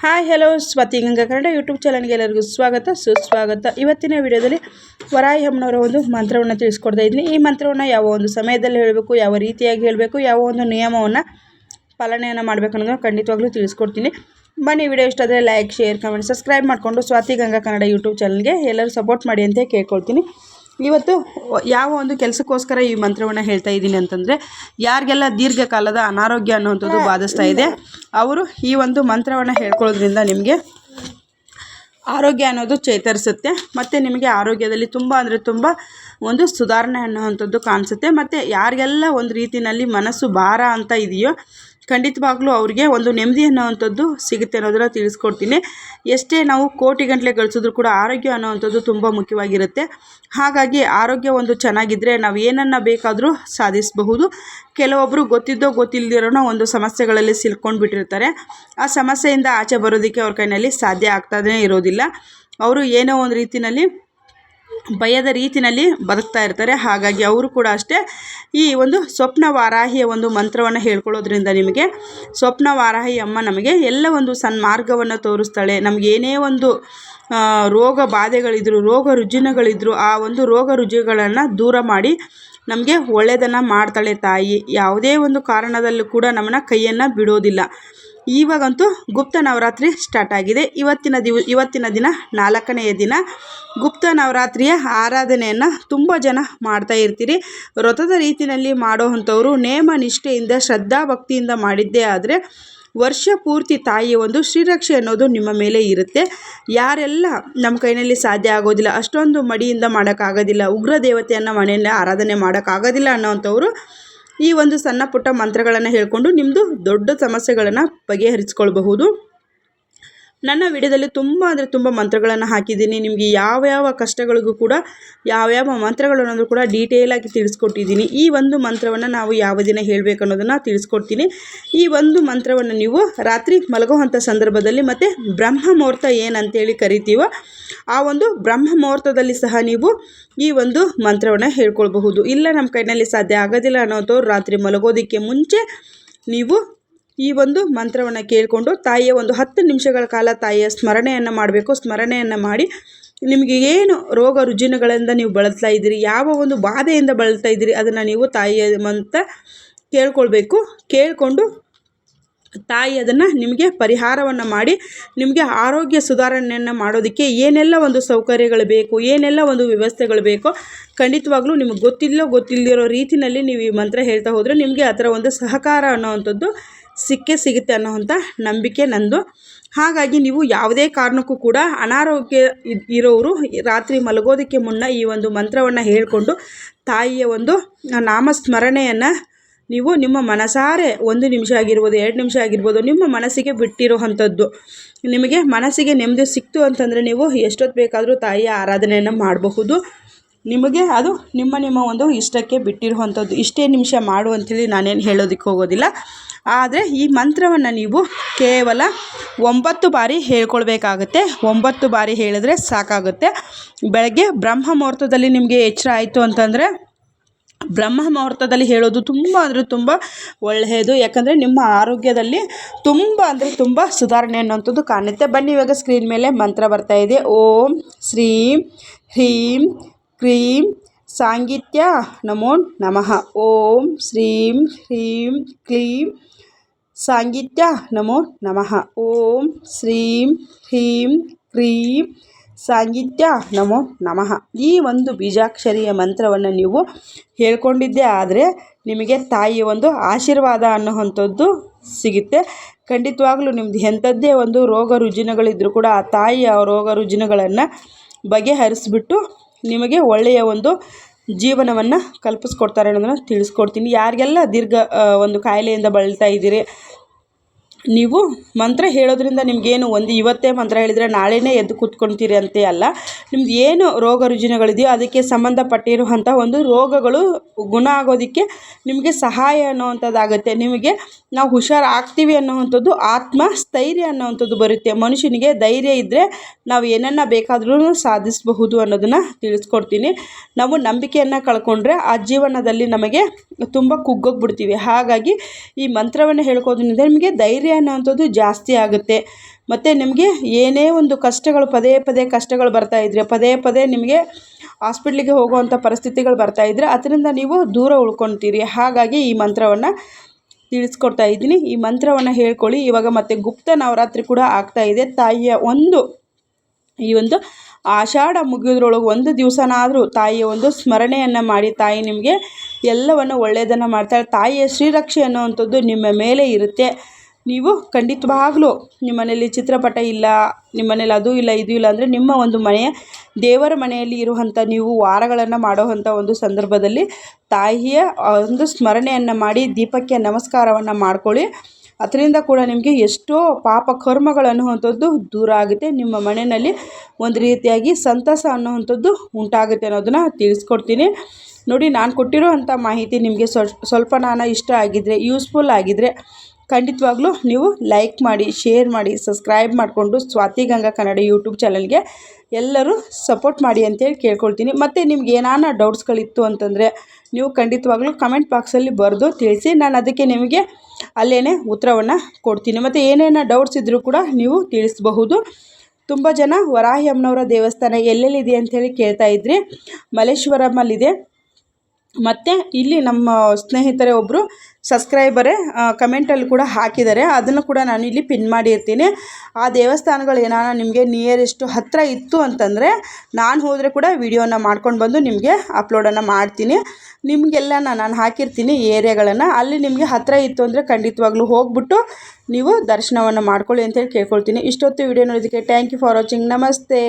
Hi, hello, Swathi Ganga Kannada YouTube ಚಾನಲ್ಗೆ ಎಲ್ಲರಿಗೂ ಸ್ವಾಗತ, ಸುಸ್ವಾಗತ. ಇವತ್ತಿನ ವಿಡಿಯೋದಲ್ಲಿ ವರಾಯಿ ಅಮ್ಮನವರ ಒಂದು ಮಂತ್ರವನ್ನು ತಿಳಿಸ್ಕೊಡ್ತಾ ಇದ್ದೀನಿ. ಈ ಮಂತ್ರವನ್ನು ಯಾವ ಒಂದು ಸಮಯದಲ್ಲಿ ಹೇಳಬೇಕು, ಯಾವ ರೀತಿಯಾಗಿ ಹೇಳಬೇಕು, ಯಾವ ಒಂದು ನಿಯಮವನ್ನು ಪಾಲನೆಯನ್ನು ಮಾಡಬೇಕು ಅನ್ನೋದನ್ನು ಖಂಡಿತವಾಗ್ಲೂ ತಿಳಿಸ್ಕೊಡ್ತೀನಿ. ಬನ್ನಿ ವಿಡಿಯೋ ಇಷ್ಟ ಆದರೆ ಲೈಕ್ ಶೇರ್ ಕಮೆಂಟ್ ಸಬ್ಸ್ಕ್ರೈಬ್ ಮಾಡಿಕೊಂಡು ಸ್ವಾತಿ ಗಂಗಾ ಕನ್ನಡ ಯೂಟ್ಯೂಬ್ ಚಾನಲ್ಗೆ ಎಲ್ಲರೂ ಸಪೋರ್ಟ್ ಮಾಡಿ ಅಂತ ಕೇಳ್ಕೊಳ್ತೀನಿ. ಇವತ್ತು ಯಾವ ಒಂದು ಕೆಲಸಕ್ಕೋಸ್ಕರ ಈ ಮಂತ್ರವನ್ನು ಹೇಳ್ತಾ ಇದ್ದೀನಿ ಅಂತಂದರೆ, ಯಾರಿಗೆಲ್ಲ ದೀರ್ಘಕಾಲದ ಅನಾರೋಗ್ಯ ಅನ್ನುವಂಥದ್ದು ಬಾಧಿಸ್ತಾ ಇದೆ, ಅವರು ಈ ಒಂದು ಮಂತ್ರವನ್ನು ಹೇಳ್ಕೊಳ್ಳೋದ್ರಿಂದ ನಿಮಗೆ ಆರೋಗ್ಯ ಅನ್ನೋದು ಚೇತರಿಸುತ್ತೆ. ಮತ್ತು ನಿಮಗೆ ಆರೋಗ್ಯದಲ್ಲಿ ತುಂಬ ಅಂದರೆ ತುಂಬ ಒಂದು ಸುಧಾರಣೆ ಅನ್ನುವಂಥದ್ದು ಕಾಣಿಸುತ್ತೆ. ಮತ್ತು ಯಾರಿಗೆಲ್ಲ ಒಂದು ರೀತಿಯಲ್ಲಿ ಮನಸ್ಸು ಭಾರ ಅಂತ ಇದೆಯೋ ಖಂಡಿತವಾಗ್ಲೂ ಅವ್ರಿಗೆ ಒಂದು ನೆಮ್ಮದಿ ಅನ್ನೋವಂಥದ್ದು ಸಿಗುತ್ತೆ ಅನ್ನೋದನ್ನು ತಿಳಿಸ್ಕೊಡ್ತೀನಿ. ಎಷ್ಟೇ ನಾವು ಕೋಟಿ ಗಂಟಲೆ ಗಳಿಸಿದ್ರು ಕೂಡ ಆರೋಗ್ಯ ಅನ್ನೋವಂಥದ್ದು ತುಂಬ ಮುಖ್ಯವಾಗಿರುತ್ತೆ. ಹಾಗಾಗಿ ಆರೋಗ್ಯ ಒಂದು ಚೆನ್ನಾಗಿದ್ದರೆ ನಾವು ಏನನ್ನು ಬೇಕಾದರೂ ಸಾಧಿಸಬಹುದು. ಕೆಲವೊಬ್ಬರು ಗೊತ್ತಿದ್ದೋ ಗೊತ್ತಿಲ್ಲದಿರೋನೋ ಒಂದು ಸಮಸ್ಯೆಗಳಲ್ಲಿ ಸಿಲ್ಕೊಂಡು ಬಿಟ್ಟಿರ್ತಾರೆ. ಆ ಸಮಸ್ಯೆಯಿಂದ ಆಚೆ ಬರೋದಕ್ಕೆ ಅವ್ರ ಕೈನಲ್ಲಿ ಸಾಧ್ಯ ಆಗ್ತಾನೇ ಇರೋದಿಲ್ಲ. ಅವರು ಏನೋ ಒಂದು ರೀತಿಯಲ್ಲಿ ಭಯದ ರೀತಿಯಲ್ಲಿ ಬದುಕ್ತಾ ಇರ್ತಾರೆ. ಹಾಗಾಗಿ ಅವರು ಕೂಡ ಅಷ್ಟೇ ಈ ಒಂದು ಸ್ವಪ್ನ ವಾರಾಹಿಯ ಒಂದು ಮಂತ್ರವನ್ನು ಹೇಳ್ಕೊಳ್ಳೋದ್ರಿಂದ ನಿಮಗೆ ಸ್ವಪ್ನ ವಾರಾಹಿ ಅಮ್ಮ ನಮಗೆ ಎಲ್ಲ ಒಂದು ಸನ್ಮಾರ್ಗವನ್ನು ತೋರಿಸ್ತಾಳೆ. ನಮ್ಗೆ ಏನೇ ಒಂದು ರೋಗ ಬಾಧೆಗಳಿದ್ರು, ರೋಗ ರುಜಿನಗಳಿದ್ರು, ಆ ಒಂದು ರೋಗ ರುಜಿನಗಳನ್ನು ದೂರ ಮಾಡಿ ನಮಗೆ ಒಳ್ಳೆಯದನ್ನು ಮಾಡ್ತಾಳೆ ತಾಯಿ. ಯಾವುದೇ ಒಂದು ಕಾರಣದಲ್ಲೂ ಕೂಡ ನಮ್ಮನ್ನು ಕೈಯನ್ನು ಬಿಡೋದಿಲ್ಲ. ಇವಾಗಂತೂ ಗುಪ್ತ ನವರಾತ್ರಿ ಸ್ಟಾರ್ಟ್ ಆಗಿದೆ. ಇವತ್ತಿನ ದಿವ, ಇವತ್ತಿನ ದಿನ ನಾಲ್ಕನೆಯ ದಿನ. ಗುಪ್ತ ನವರಾತ್ರಿಯ ಆರಾಧನೆಯನ್ನು ತುಂಬ ಜನ ಮಾಡ್ತಾ ಇರ್ತೀರಿ. ವ್ರತದ ರೀತಿಯಲ್ಲಿ ಮಾಡೋ ಅಂಥವರು ನೇಮ ನಿಷ್ಠೆಯಿಂದ, ಶ್ರದ್ಧಾ ಭಕ್ತಿಯಿಂದ ಮಾಡಿದ್ದೇ ಆದರೆ ವರ್ಷ ಪೂರ್ತಿ ತಾಯಿಯ ಒಂದು ಶ್ರೀರಕ್ಷೆ ಅನ್ನೋದು ನಿಮ್ಮ ಮೇಲೆ ಇರುತ್ತೆ. ಯಾರೆಲ್ಲ ನಮ್ಮ ಕೈನಲ್ಲಿ ಸಾಧ್ಯ ಆಗೋದಿಲ್ಲ, ಅಷ್ಟೊಂದು ಮಡಿಯಿಂದ ಮಾಡೋಕ್ಕಾಗೋದಿಲ್ಲ, ಉಗ್ರ ದೇವತೆಯನ್ನು ಮನೆಯಲ್ಲಿ ಆರಾಧನೆ ಮಾಡೋಕ್ಕಾಗೋದಿಲ್ಲ ಅನ್ನೋವಂಥವ್ರು ಈ ಒಂದು ಸಣ್ಣ ಪುಟ್ಟ ಮಂತ್ರಗಳನ್ನು ಹೇಳಿಕೊಂಡು ನಿಮ್ಮದು ದೊಡ್ಡ ಸಮಸ್ಯೆಗಳನ್ನು ಬಗೆಹರಿಸ್ಕೊಳ್ಬಹುದು. ನನ್ನ ವಿಡಿಯೋದಲ್ಲಿ ತುಂಬ ಅಂದರೆ ತುಂಬ ಮಂತ್ರಗಳನ್ನು ಹಾಕಿದ್ದೀನಿ. ನಿಮಗೆ ಯಾವ ಯಾವ ಕಷ್ಟಗಳಿಗೂ ಕೂಡ ಯಾವ್ಯಾವ ಮಂತ್ರಗಳು ಅನ್ನೋದು ಕೂಡ ಡೀಟೇಲಾಗಿ ತಿಳಿಸ್ಕೊಟ್ಟಿದ್ದೀನಿ. ಈ ಒಂದು ಮಂತ್ರವನ್ನು ನಾವು ಯಾವ ದಿನ ಹೇಳಬೇಕು ಅನ್ನೋದನ್ನು ತಿಳಿಸ್ಕೊಡ್ತೀನಿ. ಈ ಒಂದು ಮಂತ್ರವನ್ನು ನೀವು ರಾತ್ರಿ ಮಲಗುವಂಥ ಸಂದರ್ಭದಲ್ಲಿ ಮತ್ತು ಬ್ರಹ್ಮ ಮುಹೂರ್ತ ಏನಂತೇಳಿ ಕರಿತೀವೋ, ಆ ಒಂದು ಬ್ರಹ್ಮ ಮುಹೂರ್ತದಲ್ಲಿ ಸಹ ನೀವು ಈ ಒಂದು ಮಂತ್ರವನ್ನು ಹೇಳ್ಕೊಳ್ಬಹುದು. ಇಲ್ಲ, ನಮ್ಮ ಕೈನಲ್ಲಿ ಸಾಧ್ಯ ಆಗೋದಿಲ್ಲ ಅನ್ನೋದು ರಾತ್ರಿ ಮಲಗೋದಕ್ಕೆ ಮುಂಚೆ ನೀವು ಈ ಒಂದು ಮಂತ್ರವನ್ನು ಕೇಳಿಕೊಂಡು ತಾಯಿಯ ಒಂದು ಹತ್ತು ನಿಮಿಷಗಳ ಕಾಲ ತಾಯಿಯ ಸ್ಮರಣೆಯನ್ನು ಮಾಡಬೇಕು, ಸ್ಮರಣೆಯನ್ನು ಮಾಡಿ ನಿಮಗೆ ಏನು ರೋಗ ರುಜಿನಗಳಿಂದ ನೀವು ಬಳಲ್ತಾ ಇದ್ದೀರಿ, ಯಾವ ಒಂದು ಬಾಧೆಯಿಂದ ಬಳಲ್ತಾ ಇದ್ದೀರಿ ಅದನ್ನು ನೀವು ತಾಯಿಯ ಮಂತ್ರ ಕೇಳ್ಕೊಳ್ಬೇಕು. ಕೇಳಿಕೊಂಡು ತಾಯಿ ಅದನ್ನು ನಿಮಗೆ ಪರಿಹಾರವನ್ನು ಮಾಡಿ, ನಿಮಗೆ ಆರೋಗ್ಯ ಸುಧಾರಣೆಯನ್ನು ಮಾಡೋದಕ್ಕೆ ಏನೆಲ್ಲ ಒಂದು ಸೌಕರ್ಯಗಳು ಬೇಕು, ಏನೆಲ್ಲ ಒಂದು ವ್ಯವಸ್ಥೆಗಳು ಬೇಕೋ ಖಂಡಿತವಾಗ್ಲೂ ನಿಮಗೆ ಗೊತ್ತಿಲ್ಲೋ ಗೊತ್ತಿಲ್ಲದಿರೋ ರೀತಿಯಲ್ಲಿ ನೀವು ಈ ಮಂತ್ರ ಹೇಳ್ತಾ ಹೋದರೆ ನಿಮಗೆ ಅದರ ಒಂದು ಸಹಕಾರ ಅನ್ನೋವಂಥದ್ದು ಸಿಕ್ಕೇ ಸಿಗುತ್ತೆ ಅನ್ನೋವಂಥ ನಂಬಿಕೆ ನಂದು. ಹಾಗಾಗಿ ನೀವು ಯಾವುದೇ ಕಾರಣಕ್ಕೂ ಕೂಡ ಅನಾರೋಗ್ಯ ಇರೋರು ರಾತ್ರಿ ಮಲಗೋದಕ್ಕೆ ಮುನ್ನ ಈ ಒಂದು ಮಂತ್ರವನ್ನು ಹೇಳಿಕೊಂಡು ತಾಯಿಯ ಒಂದು ನಾಮಸ್ಮರಣೆಯನ್ನು ನೀವು ನಿಮ್ಮ ಮನಸಾರೆ ಒಂದು ನಿಮಿಷ ಆಗಿರ್ಬೋದು, ಎರಡು ನಿಮಿಷ ಆಗಿರ್ಬೋದು, ನಿಮ್ಮ ಮನಸ್ಸಿಗೆ ಬಿಟ್ಟಿರೋ ಅಂಥದ್ದು. ನಿಮಗೆ ಮನಸ್ಸಿಗೆ ನೆಮ್ಮದಿ ಸಿಕ್ತು ಅಂತಂದರೆ ನೀವು ಎಷ್ಟೊತ್ತು ಬೇಕಾದರೂ ತಾಯಿಯ ಆರಾಧನೆಯನ್ನು ಮಾಡಬಹುದು. ನಿಮಗೆ ಅದು ನಿಮ್ಮ ನಿಮ್ಮ ಒಂದು ಇಷ್ಟಕ್ಕೆ ಬಿಟ್ಟಿರುವಂಥದ್ದು ಇಷ್ಟೇ ನಿಮಿಷ ಮಾಡು ಅಂಥೇಳಿ ನಾನೇನು ಹೇಳೋದಕ್ಕೆ ಹೋಗೋದಿಲ್ಲ. ಆದರೆ ಈ ಮಂತ್ರವನ್ನು ನೀವು ಕೇವಲ ಒಂಬತ್ತು ಬಾರಿ ಹೇಳ್ಕೊಳ್ಬೇಕಾಗುತ್ತೆ. ಒಂಬತ್ತು ಬಾರಿ ಹೇಳಿದ್ರೆ ಸಾಕಾಗುತ್ತೆ. ಬೆಳಗ್ಗೆ ಬ್ರಹ್ಮ ಮುಹೂರ್ತದಲ್ಲಿ ನಿಮಗೆ ಎಚ್ಚರ ಆಯಿತು ಅಂತಂದರೆ ಬ್ರಹ್ಮ ಮುಹೂರ್ತದಲ್ಲಿ ಹೇಳೋದು ತುಂಬ ಅಂದರೆ ತುಂಬ ಒಳ್ಳೆಯದು. ಯಾಕಂದರೆ ನಿಮ್ಮ ಆರೋಗ್ಯದಲ್ಲಿ ತುಂಬ ಅಂದರೆ ತುಂಬ ಸುಧಾರಣೆ ಅನ್ನೋಂಥದ್ದು ಕಾಣುತ್ತೆ. ಬನ್ನಿ ಇವಾಗ ಸ್ಕ್ರೀನ್ ಮೇಲೆ ಮಂತ್ರ ಬರ್ತಾ ಇದೆ. ಓಂ ಶ್ರೀಂ ಹ್ರೀಂ ಕ್ರೀಂ ಸಾಂಗಿತ್ಯ ನಮೋ ನಮಃ. ಓಂ ಶ್ರೀಂ ಹ್ರೀಂ ಕ್ಲೀಂ ಸಾಂಗಿತ್ಯ, ನಮೋ ನಮಃ. ಓಂ ಶ್ರೀಂ ಹ್ರೀಂ ಕ್ರೀಂ ಸಾಂಗಿತ್ಯ, ನಮೋ ನಮಃ. ಈ ಒಂದು ಬೀಜಾಕ್ಷರಿಯ ಮಂತ್ರವನ್ನು ನೀವು ಹೇಳ್ಕೊಂಡಿದ್ದೆ, ಆದರೆ ನಿಮಗೆ ತಾಯಿಯ ಒಂದು ಆಶೀರ್ವಾದ ಅನ್ನುವಂಥದ್ದು ಸಿಗುತ್ತೆ. ಖಂಡಿತವಾಗ್ಲೂ ನಿಮ್ಮದು ಎಂಥದ್ದೇ ಒಂದು ರೋಗ ರುಜಿನಗಳಿದ್ದರೂ ಕೂಡ ಆ ತಾಯಿಯ ರೋಗ ರುಜಿನಗಳನ್ನು ಬಗೆಹರಿಸ್ಬಿಟ್ಟು ನಿಮಗೆ ಒಳ್ಳೆಯ ಒಂದು ಜೀವನವನ್ನು ಕಲ್ಪಿಸ್ಕೊಡ್ತಾರೆ ಅನ್ನೋದನ್ನು ತಿಳಿಸ್ಕೊಡ್ತೀನಿ. ಯಾರಿಗೆಲ್ಲ ದೀರ್ಘ ಒಂದು ಕಾಯಿಲೆಯಿಂದ ಬಳಲ್ತಾ ಇದ್ದೀರಿ, ನೀವು ಮಂತ್ರ ಹೇಳೋದ್ರಿಂದ ನಿಮಗೇನು ಒಂದು ಇವತ್ತೇ ಮಂತ್ರ ಹೇಳಿದರೆ ನಾಳೆನೇ ಎದ್ದು ಕೂತ್ಕೊಳ್ತೀರಿ ಅಂತ ಅಲ್ಲ. ನಿಮ್ದು ಏನು ರೋಗ ರುಜಿನಗಳಿದೆಯೋ ಅದಕ್ಕೆ ಸಂಬಂಧಪಟ್ಟಿರುವಂಥ ಒಂದು ರೋಗಗಳು ಗುಣ ಆಗೋದಕ್ಕೆ ನಿಮಗೆ ಸಹಾಯ ಅನ್ನೋವಂಥದ್ದಾಗುತ್ತೆ. ನಿಮಗೆ ನಾವು ಹುಷಾರು ಆಗ್ತೀವಿ ಅನ್ನೋವಂಥದ್ದು ಆತ್ಮ ಸ್ಥೈರ್ಯ ಅನ್ನೋವಂಥದ್ದು ಬರುತ್ತೆ. ಮನುಷ್ಯನಿಗೆ ಧೈರ್ಯ ಇದ್ದರೆ ನಾವು ಏನನ್ನ ಬೇಕಾದರೂ ಸಾಧಿಸಬಹುದು ಅನ್ನೋದನ್ನು ತಿಳಿಸ್ಕೊಡ್ತೀನಿ. ನಾವು ನಂಬಿಕೆಯನ್ನು ಕಳ್ಕೊಂಡ್ರೆ ಆ ಜೀವನದಲ್ಲಿ ನಮಗೆ ತುಂಬ ಕುಗ್ಗೋಗ್ಬಿಡ್ತೀವಿ. ಹಾಗಾಗಿ ಈ ಮಂತ್ರವನ್ನು ಹೇಳ್ಕೋದ್ರಿಂದ ನಿಮಗೆ ಧೈರ್ಯ ಅನ್ನೋವಂಥದ್ದು ಜಾಸ್ತಿ ಆಗುತ್ತೆ. ಮತ್ತು ನಿಮಗೆ ಏನೇ ಒಂದು ಕಷ್ಟಗಳು, ಪದೇ ಪದೇ ಕಷ್ಟಗಳು ಬರ್ತಾ ಇದ್ದರೆ ಪದೇ ಪದೇ ನಿಮಗೆ ಹಾಸ್ಪಿಟ್ಲಿಗೆ ಹೋಗುವಂಥ ಪರಿಸ್ಥಿತಿಗಳು ಬರ್ತಾ ಇದ್ದರೆ ಅದರಿಂದ ನೀವು ದೂರ ಉಳ್ಕೊತೀರಿ. ಹಾಗಾಗಿ ಈ ಮಂತ್ರವನ್ನು ತಿಳಿಸ್ಕೊಡ್ತಾ ಇದ್ದೀನಿ. ಈ ಮಂತ್ರವನ್ನು ಹೇಳ್ಕೊಳ್ಳಿ. ಇವಾಗ ಮತ್ತು ಗುಪ್ತ ನವರಾತ್ರಿ ಕೂಡ ಆಗ್ತಾ ಇದೆ. ತಾಯಿಯ ಒಂದು, ಈ ಒಂದು ಆಷಾಢ ಮುಗಿಯೋದ್ರೊಳಗೆ ಒಂದು ದಿವಸನಾದರೂ ತಾಯಿಯ ಒಂದು ಸ್ಮರಣೆಯನ್ನು ಮಾಡಿ, ತಾಯಿ ನಿಮಗೆ ಎಲ್ಲವನ್ನು ಒಳ್ಳೆಯದನ್ನು ಮಾಡ್ತಾಳೆ. ತಾಯಿಯ ಶ್ರೀರಕ್ಷೆ ಅನ್ನುವಂಥದ್ದು ನಿಮ್ಮ ಮೇಲೆ ಇರುತ್ತೆ. ನೀವು ಖಂಡಿತವಾಗ್ಲೂ ನಿಮ್ಮ ಮನೇಲಿ ಚಿತ್ರಪಟ ಇಲ್ಲ ನಿಮ್ಮ ಮನೇಲಿ ಅದು ಇಲ್ಲ, ಇದು ಇಲ್ಲ ಅಂದರೆ ನಿಮ್ಮ ಒಂದು ಮನೆಯ ದೇವರ ಮನೆಯಲ್ಲಿ ಇರುವಂಥ ನೀವು ವಾರಗಳನ್ನು ಮಾಡುವಂಥ ಒಂದು ಸಂದರ್ಭದಲ್ಲಿ ತಾಯಿಯ ಒಂದು ಸ್ಮರಣೆಯನ್ನು ಮಾಡಿ, ದೀಪಕ್ಕೆ ನಮಸ್ಕಾರವನ್ನು ಮಾಡ್ಕೊಳ್ಳಿ. ಅದರಿಂದ ಕೂಡ ನಿಮಗೆ ಎಷ್ಟೋ ಪಾಪ ಕರ್ಮಗಳು ಅನ್ನುವಂಥದ್ದು ದೂರ ಆಗುತ್ತೆ. ನಿಮ್ಮ ಮನೆಯಲ್ಲಿ ಒಂದು ರೀತಿಯಾಗಿ ಸಂತಸ ಅನ್ನುವಂಥದ್ದು ಉಂಟಾಗುತ್ತೆ ಅನ್ನೋದನ್ನು ತಿಳಿಸ್ಕೊಡ್ತೀನಿ. ನೋಡಿ, ನಾನು ಕೊಟ್ಟಿರೋ ಅಂಥ ಮಾಹಿತಿ ನಿಮಗೆ ಸ್ವಲ್ಪ ನಾನು ಇಷ್ಟ ಆಗಿದ್ದರೆ ಯೂಸ್ಫುಲ್ ಆಗಿದ್ದರೆ ಖಂಡಿತವಾಗ್ಲೂ ನೀವು ಲೈಕ್ ಮಾಡಿ ಶೇರ್ ಮಾಡಿ ಸಬ್ಸ್ಕ್ರೈಬ್ ಮಾಡಿಕೊಂಡು ಸ್ವಾತಿ ಗಂಗಾ ಕನ್ನಡ ಯೂಟ್ಯೂಬ್ ಚಾನಲ್ಗೆ ಎಲ್ಲರೂ ಸಪೋರ್ಟ್ ಮಾಡಿ ಅಂತೇಳಿ ಕೇಳ್ಕೊಳ್ತೀನಿ. ಮತ್ತು ನಿಮ್ಗೆ ಏನಾನ ಡೌಟ್ಸ್ಗಳಿತ್ತು ಅಂತಂದರೆ ನೀವು ಖಂಡಿತವಾಗ್ಲೂ ಕಮೆಂಟ್ ಬಾಕ್ಸಲ್ಲಿ ಬರೆದು ತಿಳಿಸಿ, ನಾನು ಅದಕ್ಕೆ ನಿಮಗೆ ಅಲ್ಲೇ ಉತ್ತರವನ್ನು ಕೊಡ್ತೀನಿ. ಮತ್ತು ಏನೇನು ಡೌಟ್ಸ್ ಇದ್ದರೂ ಕೂಡ ನೀವು ತಿಳಿಸಬಹುದು. ತುಂಬ ಜನ ವರಾಹಿ ಅಮ್ಮನವರ ದೇವಸ್ಥಾನ ಎಲ್ಲೆಲ್ಲಿದೆ ಅಂಥೇಳಿ ಕೇಳ್ತಾ ಇದ್ರಿ. ಮಲ್ಲೇಶ್ವರಮಲ್ಲಿದೆ ಮತ್ತು ಇಲ್ಲಿ ನಮ್ಮ ಸ್ನೇಹಿತರೆ ಒಬ್ಬರು ಸಬ್ಸ್ಕ್ರೈಬರೇ ಕಮೆಂಟಲ್ಲಿ ಕೂಡ ಹಾಕಿದ್ದಾರೆ. ಅದನ್ನು ಕೂಡ ನಾನು ಇಲ್ಲಿ ಪಿನ್ ಮಾಡಿರ್ತೀನಿ. ಆ ದೇವಸ್ಥಾನಗಳು ಏನಾರ ನಿಮಗೆ ನಿಯರೆಸ್ಟು ಹತ್ತಿರ ಇತ್ತು ಅಂತಂದರೆ, ನಾನು ಹೋದರೆ ಕೂಡ ವೀಡಿಯೋನ ಮಾಡ್ಕೊಂಡು ಬಂದು ನಿಮಗೆ ಅಪ್ಲೋಡನ್ನು ಮಾಡ್ತೀನಿ. ನಿಮಗೆಲ್ಲ ನಾನು ಹಾಕಿರ್ತೀನಿ ಏರಿಯಾಗಳನ್ನು ಅಲ್ಲಿ ನಿಮಗೆ ಹತ್ತಿರ ಇತ್ತು ಅಂದರೆ ಖಂಡಿತವಾಗ್ಲೂ ಹೋಗ್ಬಿಟ್ಟು ನೀವು ದರ್ಶನವನ್ನು ಮಾಡ್ಕೊಳ್ಳಿ ಅಂತೇಳಿ ಕೇಳ್ಕೊಳ್ತೀನಿ. ಇಷ್ಟೊತ್ತು ವಿಡಿಯೋ ನೋಡೋದಕ್ಕೆ ಥ್ಯಾಂಕ್ ಯು ಫಾರ್ ವಾಚಿಂಗ್ ನಮಸ್ತೆ.